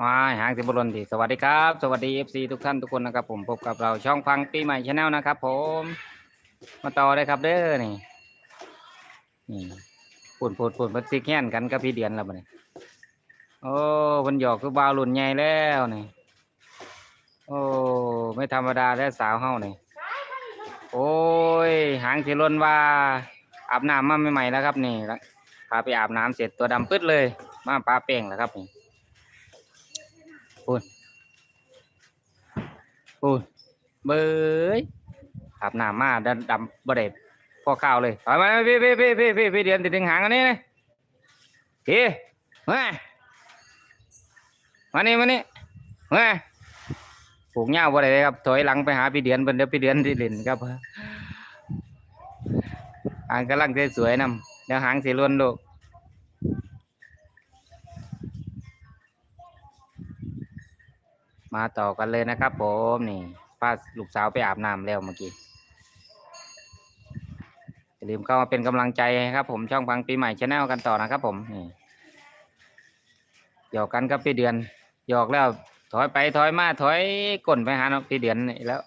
ว้ายหางสิบรนดีสวัสดีครับ สวัสดีเอฟซีทุกท่านทุกคนนะครับผมพบกับเราช่องฟังปีใหม่ชาแนลนะครับผม มาต่อเลยครับเด้อนี่นี่ปุ่นปุ่นปุ่นเพัดซิกแค้นกันกับพี่เดียนแล้วบัดนี้โอ้มันหยอกคือบาวรุ่นใหญ่แล้วนี่โอ้ไม่ธรรมดาแล้วสาวเฮานี่โอ้ยหางสิรนว่าอาบน้ำมาใหม่ๆแล้วครับนี่พาไปอาบน้ำเสร็จตัวดำปึ๊ดเลย มาปลาเป่งแล้วครับนี่ ปูนปูนเบยอาบน้ำมาดำดำบ่ได้พอข้าวเลยเอามาพี่พี่พี่พี่พี่พี่เดือนติดถึงหางอันนี้นะพี่มามานี่มานี่มาปลูกหญ้าบ่ได้เลยครับถอยหลังไปหาพี่เดือนเพิ่นเดี๋ยวพี่เดือนที่เล่นครับหางกำลังสวยๆนำเดี๋ยวหางสีล้วนลูก มาต่อกันเลยนะครับผมนี่ป้าลูกสาวไปอาบน้ำแล้วเมื่อกี้อย่าลืมเข้ามาเป็นกำลังใจให้ครับ ผมช่องฟังปีใหม่ชาแนลกันต่อนะครับ ผมนี่หยอกกันครับพี่เดือนหยอกแล้วถอยไปถอยมาถอยก้นไปหาน้องพี่เดือนนี่แล้ว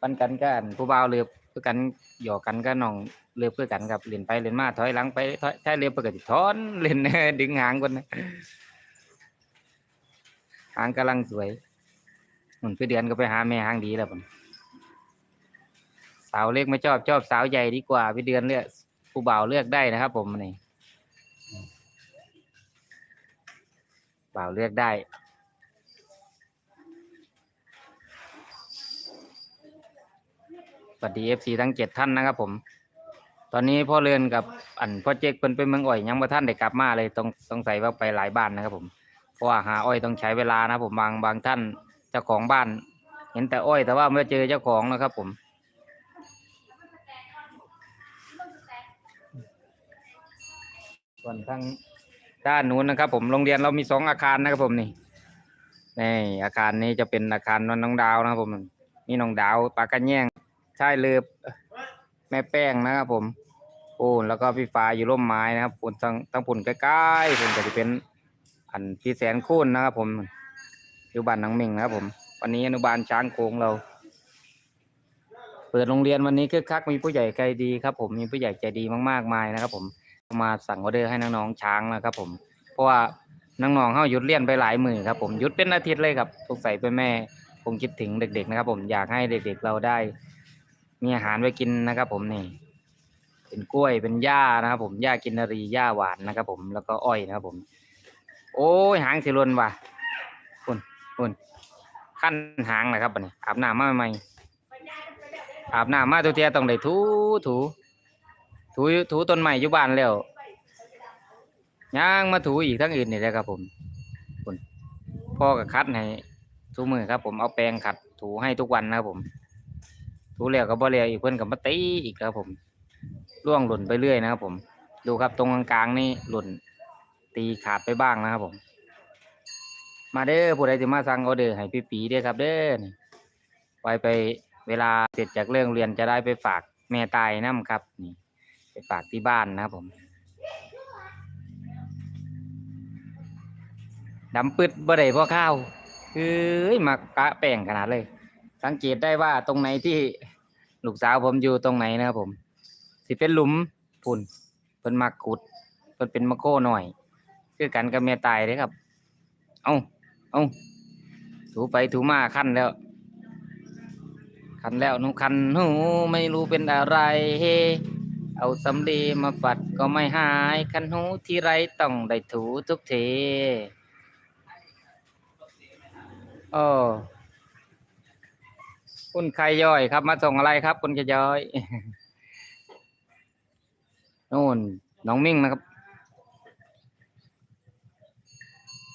ปันกันกันผู้บ่าวเรือเพื่อกันหยอกกันก็น้องเรือเพื่อกันครับเล่นไปเล่นมาถอยหลังไปถอยถ้เรือเพื่อกันถอนเล่นดึงหางคนนะ หางกำลังสวยหนุนพี่เดือนก็ไปหาแม่หางดีแล้วผมสาวเล็กไม่ชอบชอบสาวใหญ่ดีกว่าพี่เดือนเลือกผู้บ่าวเลือกได้นะครับ ผมนี่บ่าวเลือกได้สวัสดีเอฟซีทั้งเจ็ดท่านนะครับผม ตอนนี้พ่อเรือนกับอันพ่อเจ๊กเพิ่นไปเมืองอ่อยยังบ่ท่านได้กลับมาเลยต้องสงสัยว่าไปหลายบ้านนะครับผม ราะว่าหาอ้อยต้องใช้เวลานะผมบางบางท่านเจ้าของบ้าน เห็นแต่อ้อยแต่ว่าไม่เจอเจ้าของนะครับผมส่วนทางด้านนู้นนะครับ ผมโรงเรียนเรามีสองอาคารนะครับผมนี่นี่อาคารนี้จะเป็นอาคารน้องดาวนะครับผมนี่น้องดาวปากันแย่งใช่เลือบแม่แป้งนะครับผมโอ้แล้วก็พี่ฟ้าอยู่ร่มไม้นะครับปุ่นทั้งทั้งปุ่นใกล้ๆผมก็จะเป็น อันพี่แสนคูณนะครับ ผมอยู่บ้านหนังเม่งนะครับผม วันนี้อนุบาลช้างโค้งเรา เปิดโรงเรียนวันนี้คึกคักมีผู้ใหญ่ใจดีครับ ผมมีผู้ใหญ่ใจดีมากๆมายนะครับ ผมมาสั่งออเดอร์ให้น้องๆช้างนะครับ ผม เพราะว่าน้องๆเขาหยุดเรียนไปหลายมือครับ ผมหยุดเป็นอาทิตย์เลยครับสงสัยเป็นแม่คงคิดถึงเด็ก ๆ นะครับ ผมอยากให้เด็ก ๆ เราได้ มีอาหารไว้กินนะครับ ผมนี่เป็นกล้วยเป็นหญ้านะครับ ผมหญ้ากินนารีหญ้าหวานนะครับ ผมแล้วก็อ้อยนะครับ ผม โอ้ยหางสิรวนว่ะคุณคุณขั้นหางนะครับบัดนี้อาบน้ำมาใหม่ๆอาบน้ำมาตัวเทียต้องได้ถูถูถูถูต้นใหม่อยู่บ้านแล้วย่างมาถูอีกทั้งอื่นนี่แหละครับผมคุณพ่อก็คัดให้ทุกมือครับ ผมเอาแปรงขัด ถูให้ทุกวันนะครับผม ถูแล้วก็บ่แล้วอีกเพิ่อนก็มาตีอีกครับผมล่วงหล่นไปเรื่อยนะครับผม ดูครับตรงกลางๆนี่หล่น ตีขาดไปบ้างนะครับผม มาเด้อผู้ใดจะมาสั่งออเดอให้พี่ปีเด้อครับ เด้อนี่ไว้ไปเวลาเสร็จจากเรื่องเรียนจะได้ไปฝากแม่ตายน้ำครับนี่ ไปฝากที่บ้านนะครับผมดำปึดบ่ได้พ่อข้าวเอ้ยมากะแป้งขนาดเลย สังเกตได้ว่าตรงไหนที่ลูกสาวผมอยู่ตรงไหนนะครับผม สิเป็นหลุมพุ่นเพิ่นมักขุดเพิ่นเป็นมะโคหน่อย คือกันกับแม่ตายเด้ครับ เอาเอาถูไปถูมาคันแล้วคันแล้วหนูคันหูไม่รู้เป็นอะไร เอาสำลีมาปัดก็ไม่หายคันหูที่ไรต้องได้ถูทุกทีโอ้คุณใครย่อยครับ มาส่งอะไรครับ คุณขย้อยนู่นน้องมิ่งนะครับ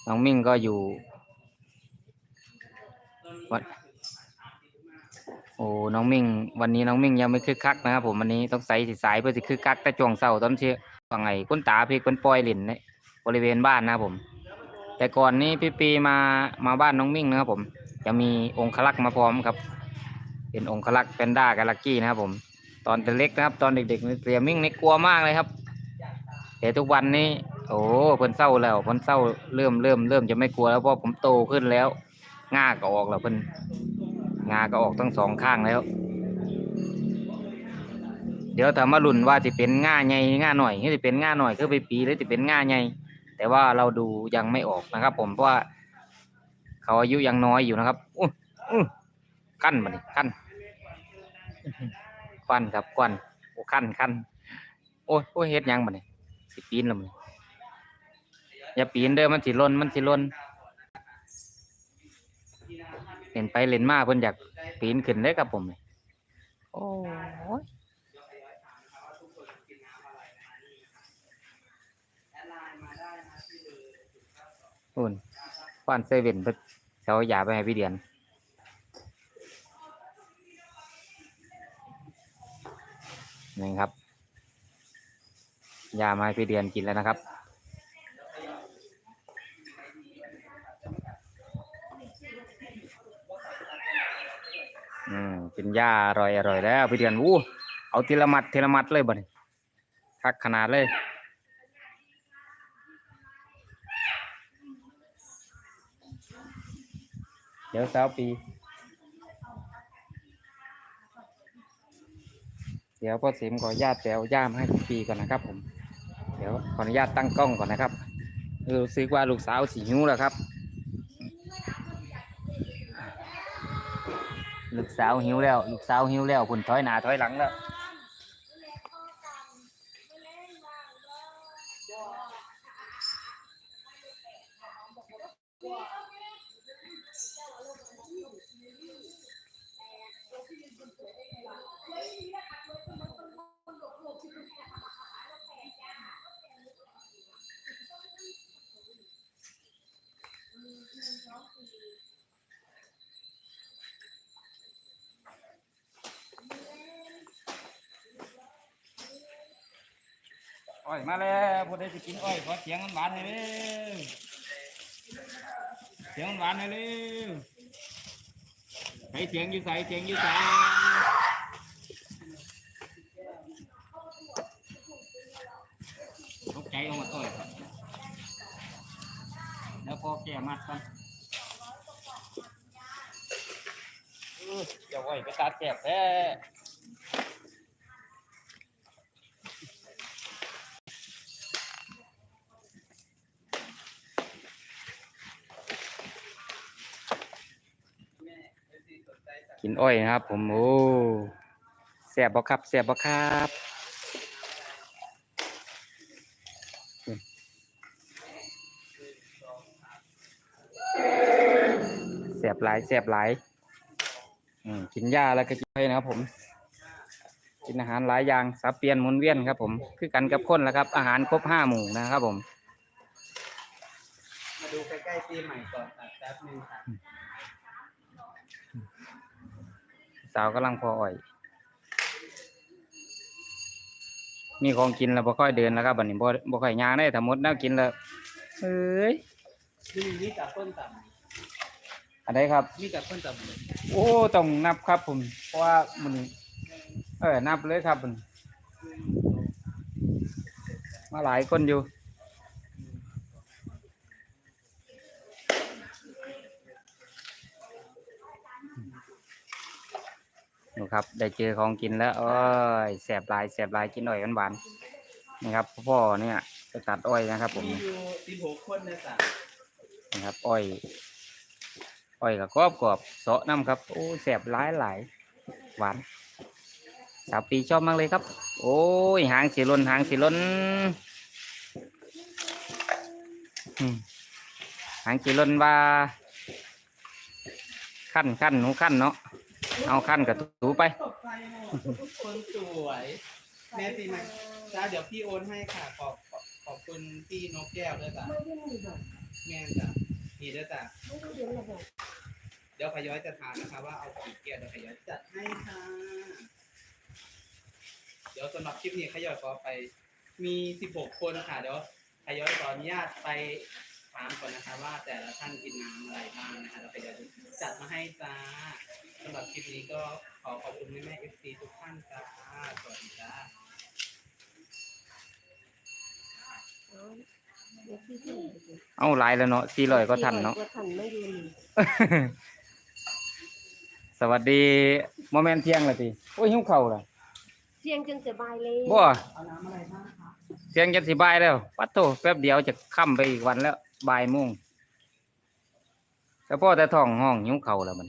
น้องมิ่งก็อยู่วัดโอ้น้องมิ่ง วันนี้น้องมิ่งยังไม่คึกคักนะครับผมวันนี้ต้องใส่สีสายเพื่อสิคึกคักแต่ช่วงเสาร์ตอนเชื่อว่าไงคุณตาพี่คุณปล่อยหลินในบริเวณบ้านนะครับผม แต่ก่อนนี้พี่ปีมามาบ้านน้องมิ่งนะครับผม จะมีองคลักษ์มาพร้อมครับ เป็นองคลักษ์แพนด้ากับลักกี้นะครับผม ตอนเล็กนะครับ ตอนเด็กๆนี่เสียมิ่งนี่กลัวมากเลยครับแต่ทุกวันนี้ โอ้เพิ่นเศร้าแล้วเพิ่นเศร้าเริ่มเริ่มเริ่มจะไม่กลัวแล้วเพราะผมโตขึ้นแล้วง่าก็ออกแล้วเพิ่นงาก็ออกทั้งสองข้างแล้ว เดี๋ยวถ้ามาลุ้นว่าสิเป็นง่าใหญ่ง่าหน่อยหรือสิเป็นง่าหน่อยคือไปปีหรือสิเป็นง่าใหญ่แต่ว่าเราดูยังไม่ออกนะครับ ผมเพราะว่าเขาอายุยังน้อยอยู่นะครับอู้อู้ขั้นมาดิขั้นควันครับควันโอ้ขั้นขั้นโอ้โอ้เฮ็ดยังมาดิสิปีนแล้วมัน อย่าปีนเด้อมันสิล่นมันสิล่นเห็นไปเล่นมาเพิ่นอยากปีนขึ้นเลยครับผมโอ้ยอุ่นฟานเซเว่นเพิ่นเขายาไปให้พี่เดียนนี่ครับยามาให้พี่เดียนกินแล้วนะครับ อืมกินยาอร่อยอร่อยแล้วพี่เดียนวู้เอาทีละมัดทีละมัดเลยบ่นี่คักขนาดเลยเดี๋ยวสาวปี เดี๋ยวพ่อสิมขออนุญาตแจวย่ามให้ทุกปีก่อนนะครับ ผม เดี๋ยวขออนุญาตตั้งกล้องก่อนนะครับรู้สึกว่าลูกสาวสีหิวแล้วครับ ลูกสาวหิวแล้ว ลูกสาวหิวแล้วคุณถอยหน้าถอยหลังแล้ว กินอ้อยขอเสียงหวานๆหน่อยเร็วเสียงหวานๆหน่อยเร็วใส่เสียงอยู่ใส่เสียงอยู่ใส่ตกใจออกมาต่อยแล้วพอแก่มัดกันเดี๋ยวอ้ไปตัดแสบแท้ กินอ้อยนะครับ ผมโอ้แสบบ่ครับแสบบ่ครับแสบหลายแสบหลายอืมกินหญ้าแล้วก็กินอ้อยนะครับผม กินอาหารหลายอย่างสับเปลี่ยนหมุนเวียนครับผม คือกันกับคนแล้วครับ อาหารครบห้าหมู่นะครับผม มาดูใกล้ๆปีใหม่ก่อนแป๊บนึงค่ะสาวกำลังพออ่อย มีของกินแล้วบ่ค่อยเดินแล้วครับบัดนี้บ่บ่ค่อยย่างได้ถ้าหมดแนวกินแล้วเอ้ยนี่นี่กับต้นต่ำอันใดครับำนี่กับต้นต่ำโอ้ต้องนับครับผมเพราะว่ามันเออนับเลยครับมันมาหลายคนอยู่ ดูครับ ได้เจอของกินแล้วโอ้ยแสบลายแสบลายกินอ้อยหวานๆนี่ครับพ่อเนี่ยจะตัดอ้อยนะครับ ผมมีอยู่สิบหกคนนะจ๊ะนะครับ อ้อย อ้อยกับกรอบกรอบเสาะน้ำครับโอ้แสบหลายหลายหวานสาวปีชอบมากเลยครับ โอ้ยหางสีลนหางสีลนหางสีลนว่าขั้นขั้นหนูขั้นเนาะ เอาขั้นกับถูไปตกคนสวยแม่ปีใหม่จ้าเดี๋ยวพี่โอนให้ค่ะ ขอบขอบขอบคุณพี่นกแก้วด้วยจ้ะไม่ได้มีแบบแม่จ้ะนี่ด้วยจ้ะเดี๋ยวขย้อยจะทานนะคะ ว่าเอากี่แก้วเดี๋ยวขย้อยจัดให้ค่ะ เดี๋ยวสำหรับคลิปนี้ขย้อยขอไป มีสิบหกคนค่ะ เดี๋ยวขย้อยขออนุญาตไป ถามก่อนนะคะว่าแต่ละท่านกินน้ำอะไรบ้างนะคะแล้วขย้อยจัดมาให้จ้าสำหรับคลิปนี้ก็ขอขอบคุณแม่แม่เอฟซีทุกท่านจ้าสวัสดีจ้าเนาะเดี๋ยวที่ที่ไหนดีเอาหลายแล้วเนาะสี่ร้อยก็ทันเนาะก็ทันไม่อยู่นี่สวัสดีโมเมนเที่ยงเลยทีโอ้ยหิวเข่าวล่ะเสียงจนสบายเลย บ่เอาน้ำอะไรบ้างคะ เที่ยงจะสิบายแล้ว ปัดโตแป๊บเดียวจะค่ำไปอีกวันแล้ว บ่ายโมงแต่พ่อแต่ท้องห้องหิวเข่าแล้วมัน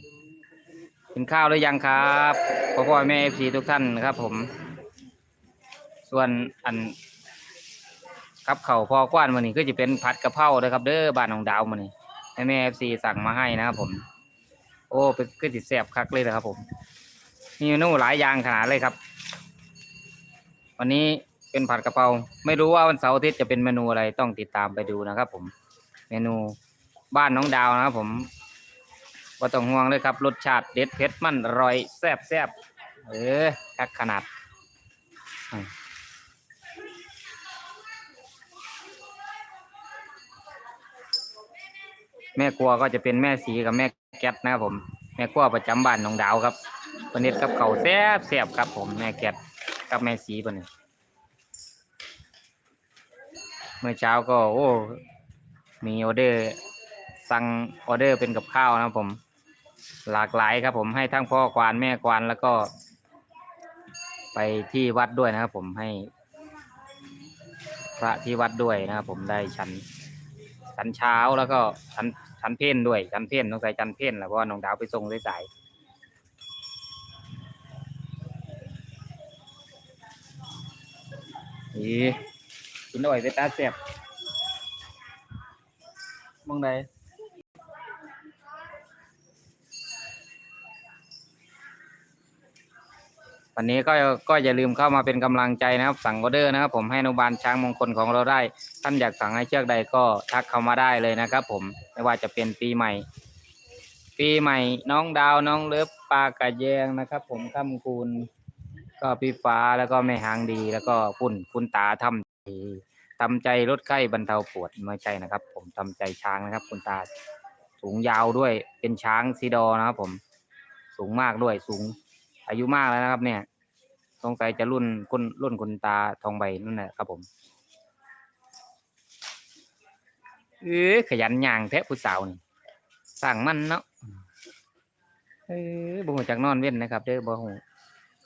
กินข้าวหรือยังครับพ่อพ่อแม่เอฟซีทุกท่านนะครับ ผม ส่วนอันครับเข่าพอกว้านมันนี่ก็จะเป็นผัดกะเพราเลยครับ เด้อบ้านของดาวมันนี่ให้แม่เอฟซีสั่งมาให้นะครับผม โอ้เป็นก็จิแซ่บคักเลยนะครับ ผม มีเมนูหลายอย่างขนาดเลยครับ วันนี้เป็นผัดกะเพราไม่รู้ว่าวันเสาร์อาทิตย์จะเป็นเมนูอะไรต้องติดตามไปดูนะครับ ผม เมนูบ้านน้องดาวนะครับผมว่าต้องห่วงเลยครับ รสชาติเด็ดเผ็ดมันอร่อยแซ่บแซ่บเออคักขนาดแม่ครัวก็จะเป็นแม่สีกับแม่แก๊ตนะครับผม แม่ครัวประจำบ้านน้องดาวครับเป็นเน็ดกับเขาแซ่บแซ่บครับผมแม่แก๊ตกับแม่สีเป็นเมื่อเช้าก็ โอ้ มีออเดอร์สั่งออเดอร์เป็นกับข้าวนะครับผม หลากหลายครับผมให้ทั้งพ่อควานแม่ควานแล้วก็ ไปที่วัดด้วยนะครับผมให้พระที่วัดด้วยนะครับผมได้ชั้นชั้นเช้าแล้วก็ชั้นชั้นเพ่นด้วยชั้นเพ่นต้องใส่ชั้นเพ่นและเพราะว่าน้องดาวไปส่งด้วยสายนี่กินหน่อยไปตาเสียบ มองใดวันนี้ก็ก็อย่าลืมเข้ามาเป็นกำลังใจนะครับ สั่งออเดอร์นะครับ ผมให้นุบาลช้างมงคลของเราได้ ท่านอยากสั่งให้เชือกใดก็ทักเข้ามาได้เลยนะครับ ผมไม่ว่าจะเป็นปีใหม่ ปีใหม่น้องดาวน้องเลิฟปลากระแยงนะครับ ผมค่ำคูณก็พี่ฟ้าแล้วก็แม่หางดีแล้วก็คุณคุณตาทำดี ทำใจลดไข้บรรเทาปวดไม่ใช่นะครับ ผมทำใจช้างนะครับ คุณตาสูงยาวด้วยเป็นช้างซีดอ์นะครับ ผมสูงมากด้วยสูง อายุมากแล้วนะครับ เนี่ยสงสัยจะรุ่นคุณรุ่นคุณตาทองใบนั่นแหละครับ ผมเออขยันย่างแท้ผู้สาวนี่สั่งมันเนาะเออบ่หูจักนอนเว้นนะครับเด้อบ่หู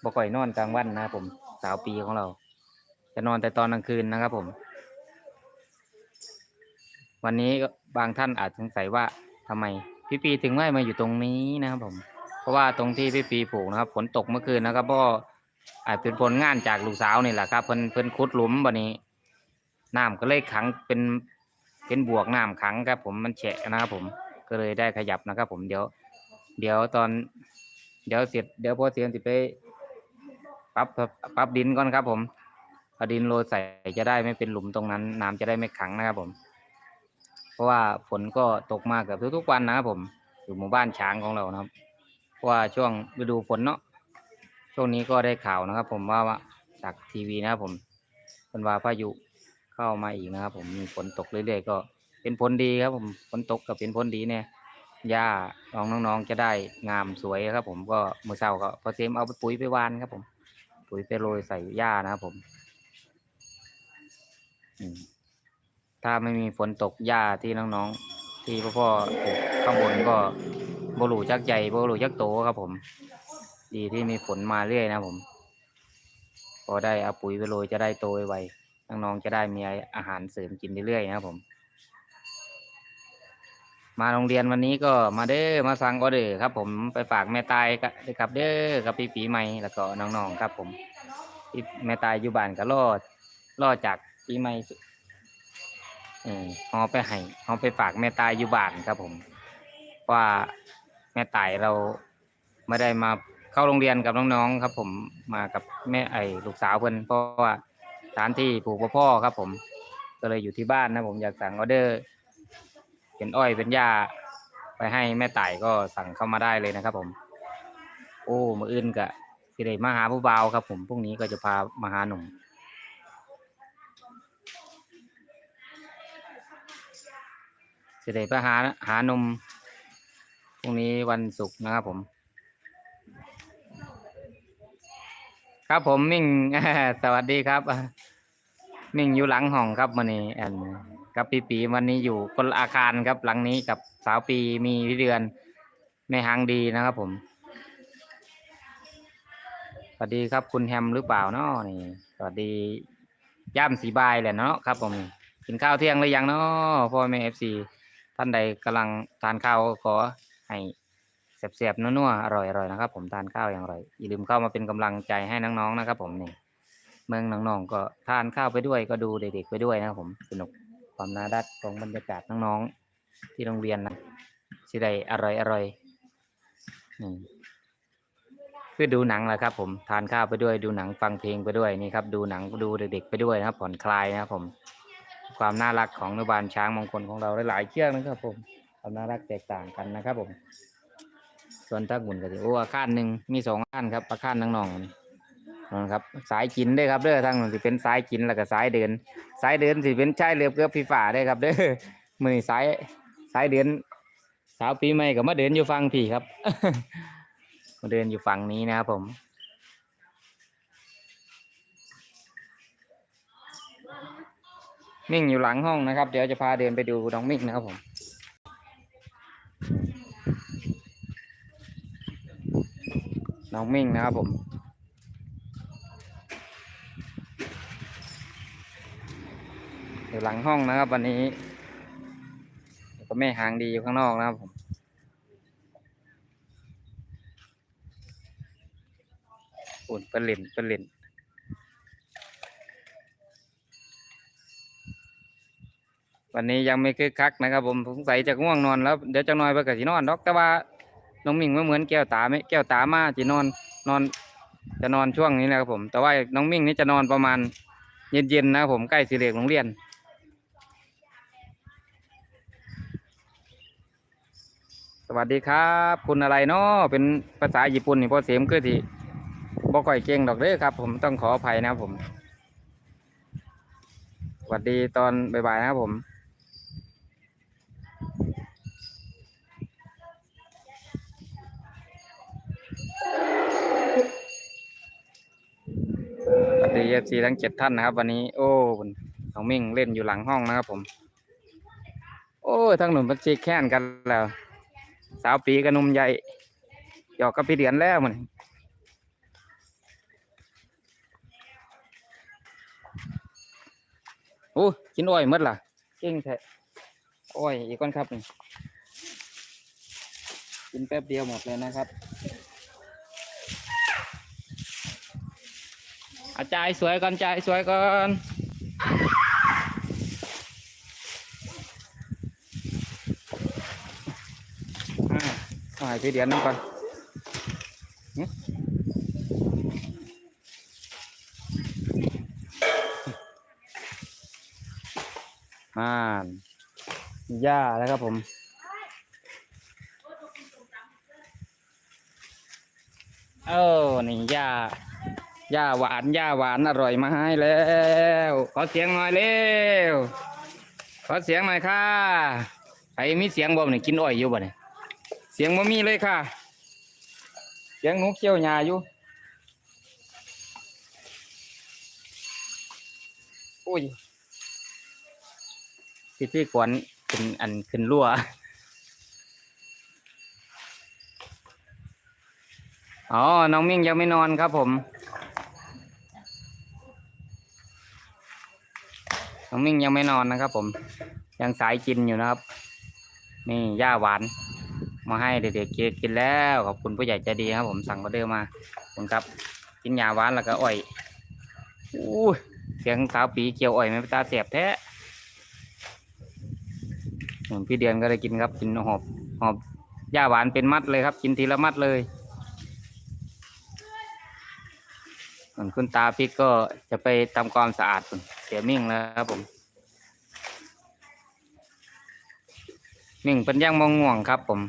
บ่ค่อยนอนกลางวันนะครับผมสาวปีของเรา จะนอนแต่ตอนกลางคืนนะครับ ผม วันนี้บางท่านอาจสงสัยว่าทำไมพี่ปีถึงไม่มาอยู่ตรงนี้นะครับผม เพราะว่าตรงที่พี่ปีปลูกนะครับฝนตกเมื่อคืนนะครับพราะอาจเป็นผลงานจากลูกสาวนี่แหละครับเพิ่นเพิ่นขุดหลุมบันนี้น้ำก็เลยขังเป็นเป็นบวกน้ำขังครับผมมันแฉะนะครับผมก็เลยได้ขยับนะครับผมเดี๋ยว เดี๋ยวตอน เดี๋ยวเสร็จเดี๋ยวพอเสียงสิไปปรับปรับดินก่อนครับ ผมเอาดินโรยใส่จะได้ไม่เป็นหลุมตรงนั้น น้ำจะได้ไม่ขังนะครับผม เพราะว่าฝนก็ตกมาเกือบทุกๆวันนะครับผม อยู่หมู่บ้านช้างของเรานะครับ เพราะว่าช่วงฤดูฝนเนาะ ช่วงนี้ก็ได้ข่าวนะครับ ผมว่าจากทีวีนะครับผมเป็นว่าพายุเข้ามาอีกนะครับผมมีฝนตกเรื่อยๆก็เป็นผลดีครับผมฝนตกก็เป็นผลดีเนี่ยหญ้าน้องน้องๆจะได้งามสวยครับ ผมก็มือเช้าก็พอเซมเอาไปปุ๋ยไปวานครับผม ปุ๋ยไปโรยใส่หญ้านะครับผม อืม ถ้าไม่มีฝนตกหญ้าที่น้องๆ ที่พ่อพ่อปลูกข้างบนก็บรูจักใหญ่บรูจักโตครับผม ดีที่มีฝนมาเรื่อยนะผม พอได้เอาปุ๋ยไปโรยจะได้โตไวๆน้องๆจะได้มีอาหารเสริมกินเรื่อยๆนะครับผม มาโรงเรียนวันนี้ก็มาเด้อมาสั่งออเดอร์ครับ ผมไปฝากแม่ตายกับเด้อกับพี่ปีใหม่แล้วก็น้องๆครับ ผมแม่ตายอยู่บ้านก็รอดรอดจากปีใหม่ ออเอาไปให้เอาไปฝากแม่ตายอยู่บ้านครับ ผม ว่าแม่ตายเราไม่ได้มาเข้าโรงเรียนกับน้องๆครับ ผมมากับแม่ไอ้ลูกสาวเพิ่นเพราะว่าสถานที่ปลูกพ่อครับ ผม ก็เลยอยู่ที่บ้านนะ ผมอยากสั่งออเดอร์ เป็นอ้อยเป็นหญ้าไปให้แม่ตายก็สั่งเข้ามาได้เลยนะครับ ผม โอ้ มืออื่นกะสิได้มาหาผู้บ่าวครับ ผมพรุ่งนี้ก็จะพามาหาหนุ่ม เสิได้ไปหาหานมพรุ่งนี้วันศุกร์นะครับผม ครับผมมิ่งสวัสดีครับ มิ่งอยู่หลังห้องครับมันนี้อันกับปีปีวันนี้อยู่คนอาคารครับหลังนี้กับสาวปีมีพี่เดือนแม่หางดีนะครับผมสวัสดีครับคุณแฮมหรือเปล่าเนาะนี่สวัสดีย่ำสีบายแหละเนาะครับผมกินข้าวเที่ยงหรือยังเนาะพ่อแม่เอฟซี ท่านใดกำลังทานข้าวก็ขอให้แซ่บๆนัวๆอร่อยๆนะครับ ผมทานข้าวอย่างไรอยอย่าลืมเข้ามาเป็นกำลังใจให้น้องๆนะครับ ผมนี่เมืองน้องๆก็ทานข้าวไปด้วยก็ดูเด็กๆไปด้วยนะครับผมสนุกความน่ารักของบรรยากาศน้องๆที่โรงเรียนนะสิได้อร่อยๆนี่คือดูหนังแหละครับ ผมทานข้าวไปด้วยดูหนังฟังเพลงไปด้วยนี่ครับ ดูหนังดูเด็กๆไปด้วยนะครับ ผ่อนคลายนะครับผม ความน่ารักของอนุบาลช้างมงคลของเราหลายๆเชือกนะครับ ผมความน่ารักแตกต่างกันนะครับ ผม ส่วนทักบุญก็จะโอ้อาคารหนึ่งมีสองอาคารครับอาคารน้องๆนั่นครับ สายกินเด้ครับเด้อทางนั้นสิเป็นสายกินแล้วก็สายเดิน สายเดินสิเป็นชายเรือเกือบฟีฝ่าได้ครับเด้อมือสายสายเดิน สาวปีใหม่ก็มาเดินอยู่ฟังพี่ครับมาเดินอยู่ฝั่งนี้นะครับผม มิ่งอยู่หลังห้องนะครับ เดี๋ยวจะพาเดินไปดูน้องมิ่งนะครับผมน้องมิ่งนะครับผมอยู่หลังห้องนะครับ วันนี้ก็แม่หางดีอยู่ข้างนอกนะครับผมฝุ่นเป็นหลินเป็นหลิน วันนี้ยังไม่คึกคักนะครับ ผมสงสัยจะง่วงนอนแล้วเดี๋ยวจะนอนไปกับจีนอนดอกแต่ว่าน้องมิ่งไม่เหมือนแก้วตาไหมแก้วตามาจีนอนนอน จะนอนช่วงนี้นะครับผม แต่ว่าน้องมิ่งนี่จะนอนประมาณ เย็นๆนะครับผมใกล้สิเลกโรงเรียนสวัสดีครับ คุณอะไรเนาะเป็นภาษาญี่ปุ่นนี่พอเสียมคือที่บ่ค่อยเก่งดอกเด้อครับ ผมต้องขออภัยนะครับผมสวัสดีตอนบ่ายๆนะครับผม ซีเอฟซีทั้งเจ็ดท่านนะครับ วันนี้โอ้น้องมิ่งเล่นอยู่หลังห้องนะครับผม โอ้ทั้งหนุ่มพันชีแค้นกันแล้ว สาวปีกับนุ่มใหญ่หยอกกับพี่เดือนแล้วมันโอ้กินอ้อยมดล่ะเก่งแท้อ้อยอีกก้อนครับนี่กินแป๊บเดียวหมดเลยนะครับ อาจายสวยก่อนจายสวยก่อนอ่าเอาให้พี่เดียนน้ำก่อนหึอ่านหญ้าแล้วครับผมเออนี่หญ้า หญ้าหวานหญ้าหวานอร่อยมาให้แล้วขอเสียงหน่อยเร็วขอเสียงหน่อยค่ะใครมีเสียงบ่เนี่ยกินอ้อยอยู่บ่เนี่ยเสียงบ่มีเลยค่ะ เสียงหนูเคี้ยวหญ้าอยู่โอ้ยพิธีกรขึ้นอันขึ้นรั่วอ๋อ น้องมิ่งยังไม่นอนครับผม น้องมิ่งยังไม่นอนนะครับ ผม ยังสายกินอยู่นะครับ นี่หญ้าหวาน มาให้เด็กๆกินแล้วขอบคุณผู้ใหญ่ใจดีครับ ผมสั่งออเดอร์มาคุณครับ กินหญ้าหวานแล้วก็อ้อยอู้ยเสียงสาวปีเกี่ยวอ้อยไม่ตาเสียบแท้อืมพี่เดือนก็ได้กินครับกินหอบหอบหญ้าหวานเป็นมัดเลยครับ กินทีละมัดเลยส่วนคุณตาพี่ก็จะไปทำความสะอาดเสียมิ่งแล้วครับผม มิ่งเป็นย่างมองง่วงครับผม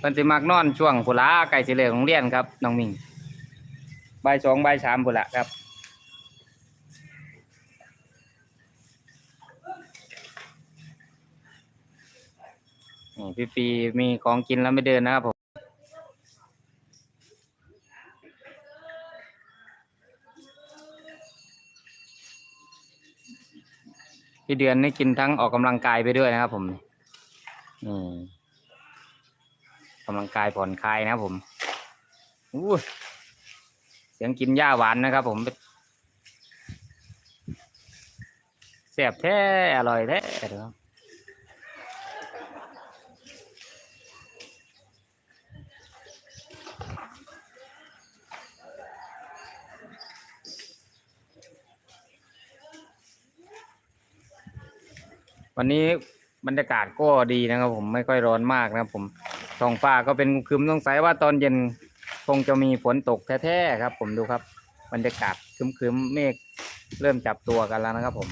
เป็นสิมักนอนช่วงปุระไก่สิเลกโรงเรียนครับน้องมิ่งใบสองใบสามปุระครับนี่พี่ปีมีของกินแล้วไม่เดินนะครับผม พี่เดือนนี่กินทั้งออกกำลังกายไปด้วยนะครับ ผมนี่กำลังกายผ่อนคลายนะครับผมอู้เสียงกินหญ้าหวานนะครับ ผมแซ่บแท้อร่อยแท้เดี๋ยว วันนี้บรรยากาศก็ดีนะครับ ผมไม่ค่อยร้อนมากนะครับ ผมท้องฟ้าก็เป็นครึมสงสัยว่าตอนเย็นคงจะมีฝนตกแท้ๆครับ ผมดูครับ บรรยากาศครึมๆเมฆเริ่มจับตัวกันแล้วนะครับ ผม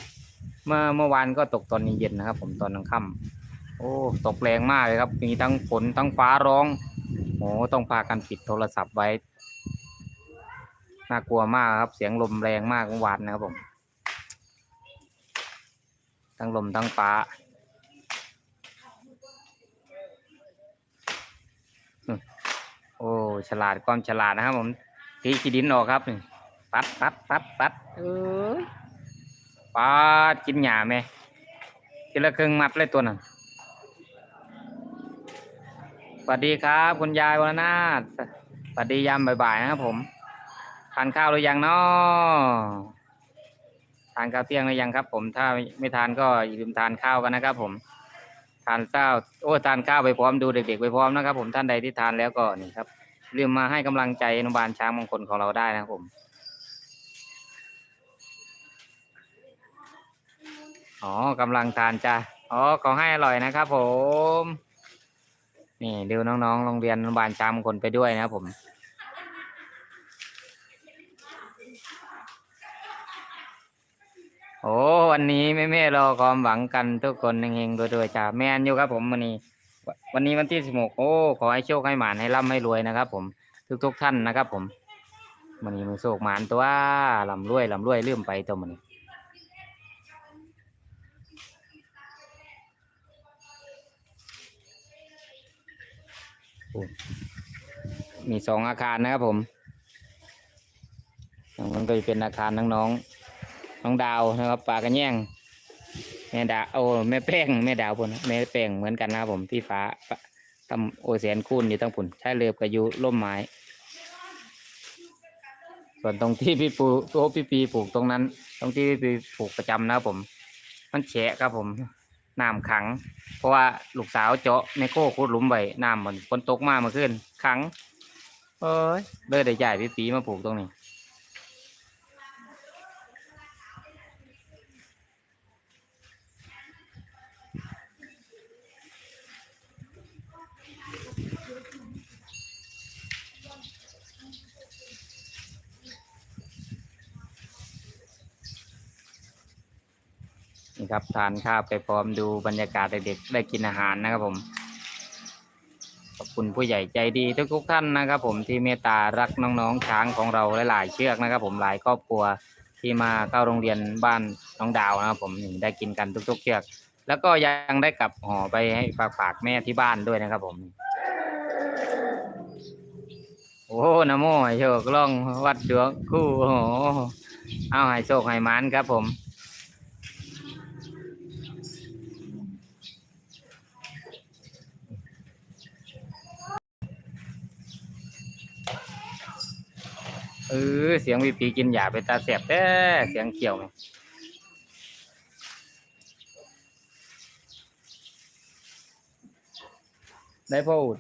เมื่อเมื่อวานก็ตกตอนเย็นๆนะครับ ผมตอนกลางค่ำโอ้ตกแรงมากเลยครับ มีทั้งฝนทั้งฟ้าร้องโอ้ต้องพากันปิดโทรศัพท์ไว้น่ากลัวมากครับ เสียงลมแรงมากเมื่อวานนะครับผม ทั้งลมทั้งฟ้าอืมโอ้ฉลาดความฉลาดนะครับผมตีขี้ดินออกครับนี่ปัดปัดปัดปัดเอ้ยปัดกินหญ้าไหมทีละครึ่งมัดเลยตัวนั้นสวัสดีครับ คุณยายวรนาถสวัสดียามบ่ายๆนะครับผมทานข้าวหรือยังเนาะ ทานข้าวเที่ยงหรือยังครับ ผมถ้าไม่ทานก็อย่าลืมทานข้าวกันนะครับ ผม ทานข้าวโอ้ทานข้าวไปพร้อมดูเด็กๆไปพร้อมนะครับ ผมท่านใดที่ทานแล้วก็นี่ครับลืมมาให้กำลังใจอนุบาลช้างมงคลของเราได้นะครับผมอ๋อกำลังทานจ้ะอ๋อขอให้อร่อยนะครับ ผม นี่ดูน้องๆโรงเรียนอนุบาลช้างมงคลไปด้วยนะครับผม โอ้ วันนี้แม่แม่รอความหวังกันทุกคนเฮงๆรวยๆจ้าแม่นอยู่ครับผมวันนี้ วันนี้วันที่สิบหกโอ้ขอให้โชคให้หมานให้ร่ำให้รวยนะครับผมทุกๆท่านนะครับผมวันนี้มือโชคหมานตัวลำรวยลำรวยเลืมไปตัวมันโอ้มีสองอาคารนะครับผมมันก็จะเป็นอาคารน้องๆ น้องดาวนะครับปลากระแยงแม่ดาโอ้แม่แป้งแม่ดาวพุ่นแม่แป้งเหมือนกันนะครับผมที่ฟ้าทำโอแสนคูนอยู่ตั้งพุ่นใช้เรือกับอยูร่มไม้ ส่วนตรงที่พี่ปูโอ้พี่ปีปลูกตรงนั้น ตรงที่พี่ปีปลูกประจำนะครับผม มันแฉะครับผมน้ำขัง เพราะว่าลูกสาวเจาะในโค้ขุดหลุมไว้น้ำมันฝนตกมาเมื่อคืนขังเอ้ยเลยได้ใหญ่พี่ปีมาปลูกตรงนี้ นี่ครับทานข้าวไปพร้อมดูบรรยากาศเด็กๆได้กินอาหารนะครับผม ขอบคุณผู้ใหญ่ใจดีทุกๆท่านนะครับ ผมที่เมตตารักน้องๆช้างของเราหลายๆเชือกนะครับ ผมหลายครอบครัวที่มาเข้าโรงเรียนบ้านน้องดาวนะครับ ผมได้กินกันทุก ๆ เชือก แล้วก็ยังได้กลับห่อไปให้ฝากฝากแม่ที่บ้านด้วยนะครับ ผมโอ้นโมให้โชคล่องวัดดวงคู่โอ้เอาให้โชคให้มานครับผม เออเสียงวีปีกินหยาไปตาเสียบแต่เสียงเขียวไหมได้พูด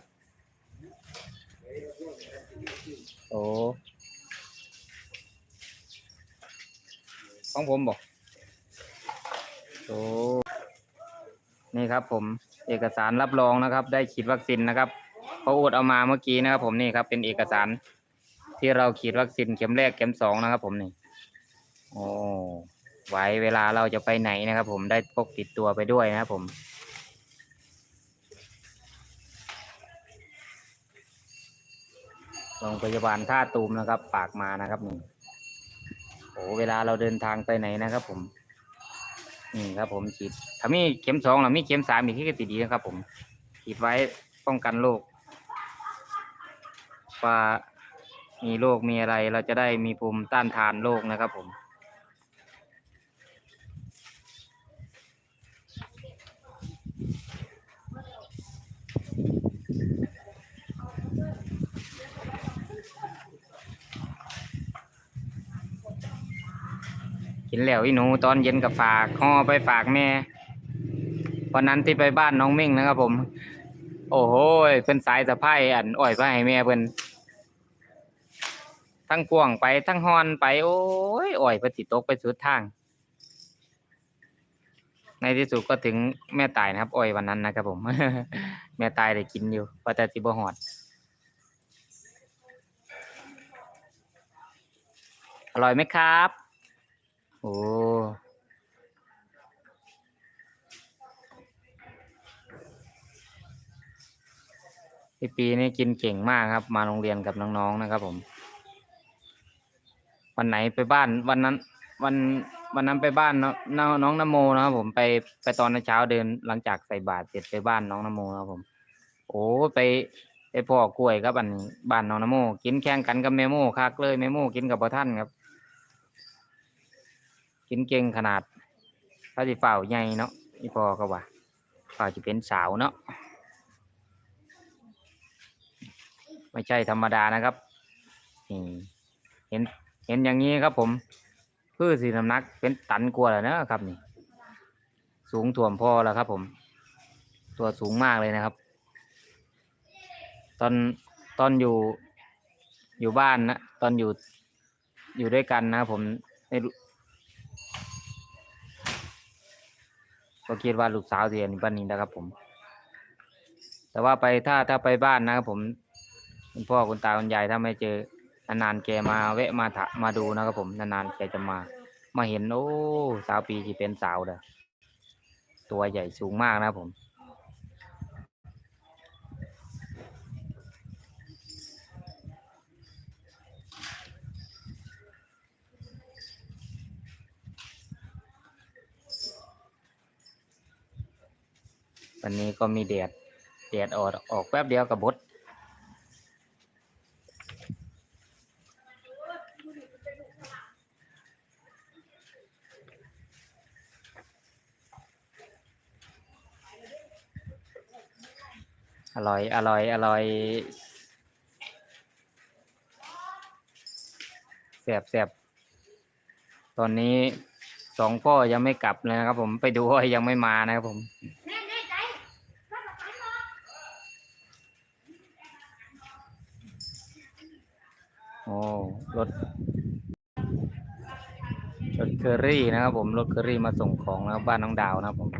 โอ้ของผมบอกโอ้นี่ครับ ผมเอกสารรับรองนะครับ ได้ฉีดวัคซีนนะครับพ่ออูดเอามาเมื่อกี้นะครับ ผมนี่ครับ เป็นเอกสาร ที่เราฉีดวัคซีนเข็มแรกเข็มสองนะครับ ผมนี่โอ้ไว้เวลาเราจะไปไหนนะครับ ผมได้พกติดตัวไปด้วยนะครับผมโรงพยาบาลท่าตูมนะครับฝากมานะครับนี่โอ้เวลาเราเดินทางไปไหนนะครับ ผมนี่ครับ ผมฉีดถ้ามีเข็มสองหรือมีเข็มสามอีกที่ก็ติดดีนะครับ ผมฉีดไว้ป้องกันโรคว่า มีโรคมีอะไรเราจะได้มีภูมิต้านทานโรคนะครับผม กินแล้วอีหนูตอนเย็นกับฝากข้อไปฝากแม่วันนั้นที่ไปบ้านน้องเม่งนะครับผม โอ้โหเป็นสายสะพายอันอ่อยไปให้แม่เป็น ทั้งกวงไปทั้งฮอนไปโอ้ยอ้อยเพนสิตกไปสุดทาง ในที่สุดก็ถึงแม่ตายนะครับอ้อยวันนั้นนะครับผม แม่ตายได้กินอยู่ว่าแต่สิบหอดอร่อยไหมครับ โอ้พี่ปีนี่กินเก่งมากครับ มาโรงเรียนกับน้องๆนะครับผม วันไหนไปบ้านวันนั้น วันวันนั้นไปบ้านน้องน้องน้องนโมนะครับผมไปไปตอนเช้าเดินหลังจากใส่บาตรเสร็จไปบ้านน้องนโมนะครับผม โอ้ไปไปพ่อกล้วยครับอันบ้านน้องนโม กินแข่งกันกับแมโมคักเลยแมโมกินกับพ่อท่านครับ กินเก่งขนาดถ้าสิฝ่าใหญ่เนาะนี่พอก็ว่าฝ่าจะเป็นสาวเนาะไม่ใช่ธรรมดานะครับเห็น เห็นอย่างนี้ครับผมพืชสีน้ำนักเป็นตันกว่าแล้วนะครับนี่ สูงถ่วมพอแล้วครับผม ตัวสูงมากเลยนะครับ ตอนตอนอยู่อยู่บ้านนะตอนอยู่อยู่ด้วยกันนะครับผมไม่รู้ก็คิดว่าลูกสาวเสียนปันนี้นะครับผม แต่ว่าไปถ้าถ้าไปบ้านนะครับผม คุณพ่อคุณตาคุณยายถ้าไม่เจอ นานๆแกมาแวะมาถะมาดูนะครับผมนานๆแกจะมา มาเห็นโอ้สาวปีที่เป็นสาวเด้อตัวใหญ่สูงมากนะผม วันนี้ก็มีแดดแดดออกออกแป๊บเดียวกับบด อร่อย อร่อย อร่อยแสบแสบตอนนี้สองพ่อยังไม่กลับเลยนะครับ ผมไปดูว่ายังไม่มานะครับผมโอ้รถรถเคอรี่นะครับผมรถเคอรี่มาส่งของนะครับบ้านน้องดาวนะครับผม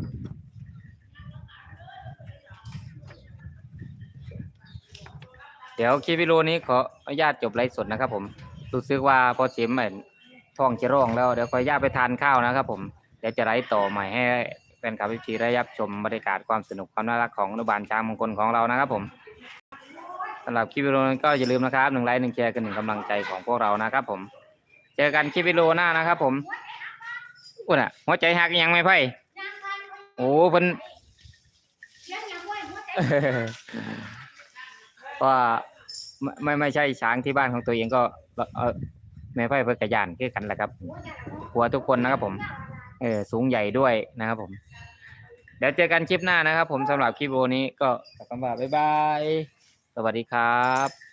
เดี๋ยวคลิปวิดีโอนี้ขออนุญาตจบไลฟ์สดนะครับ ผมรู้สึกว่าพอเสียมเหมือนท้องจะร้องแล้วเดี๋ยวขออนุญาตไปทานข้าวนะครับ ผมเดี๋ยวจะไลฟ์ต่อใหม่ให้แฟนคลับวิธีได้รับชมบรรยากาศความสนุกความน่ารักของอนุบาลช้างมงคลของเรานะครับ ผมสำหรับคลิปวิดีโอนี้ก็อย่าลืมนะครับหนึ่งไลค์หนึ่งแชร์กันหนึ่งกำลังใจของพวกเรานะครับ ผม เจอกันคลิปวิดีโอหน้านะครับ ผมอุ้ยน่ะหัวใจหักยังไม่ไพ่โอ้เพิ่น ว่าไม่ไม่ใช่ช้างที่บ้านของตัวเองก็เออแม่ไพ่เพื่อกระยานคือกันแหละครับหัวทุกคนนะครับผม เออสูงใหญ่ด้วยนะครับผม เดี๋ยวเจอกันคลิปหน้านะครับผมสำหรับคลิปวิดีโอนี้ก็ขอคำว่าบ๊ายบาย สวัสดีครับ